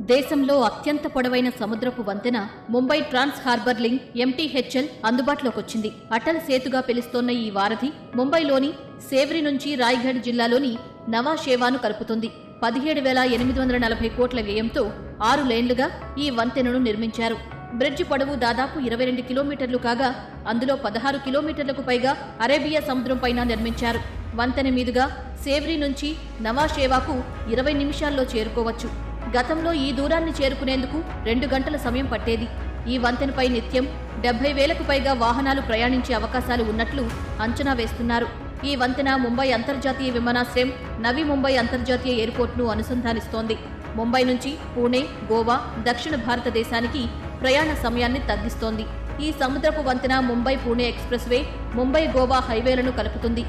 దేశంలో అత్యంత పొడవైన సముద్రపు వంతెన Mumbai trans harbour link MTHL అందుబాటులోకి వచ్చింది. అటల్ సేతుగా పిలుస్తోన్న ఈ వారధి ముంబైలోని సేవ్రి నుంచి రాయ్గఢ్ జిల్లాలోని నవాషేవాను కలుపుతుంది. పదిహేడు వేల ఎనిమిది వందల నలభై కోట్ల వ్యయంతో ఆరు లేన్లుగా ఈ వంతెనను నిర్మించారు. బ్రిడ్జ్ పొడవు దాదాపు ఇరవై రెండు కిలోమీటర్లు కాగా అందులో పదహారు కిలోమీటర్లకు పైగా అరేబియా సముద్రం పైన నిర్మించారు. వంతెన మీదుగా సేవ్రి నుంచి నవాషేవాకు ఇరవై నిమిషాల్లో చేరుకోవచ్చు. గతంలో ఈ దూరాన్ని చేరుకునేందుకు రెండు గంటల సమయం పట్టేది. ఈ వంతెనపై నిత్యం డెబ్బై వేలకు పైగా వాహనాలు ప్రయాణించే అవకాశాలు ఉన్నట్లు అంచనా వేస్తున్నారు. ఈ వంతెన ముంబై అంతర్జాతీయ విమానాశ్రయం నవి ముంబై అంతర్జాతీయ ఎయిర్పోర్ట్ను అనుసంధానిస్తోంది. ముంబై నుంచి పూణే గోవా దక్షిణ భారతదేశానికి ప్రయాణ సమయాన్ని తగ్గిస్తోంది. ఈ సముద్రపు వంతెన ముంబై పూణే ఎక్స్ప్రెస్ వే ముంబై గోవా హైవేలను కలుపుతుంది.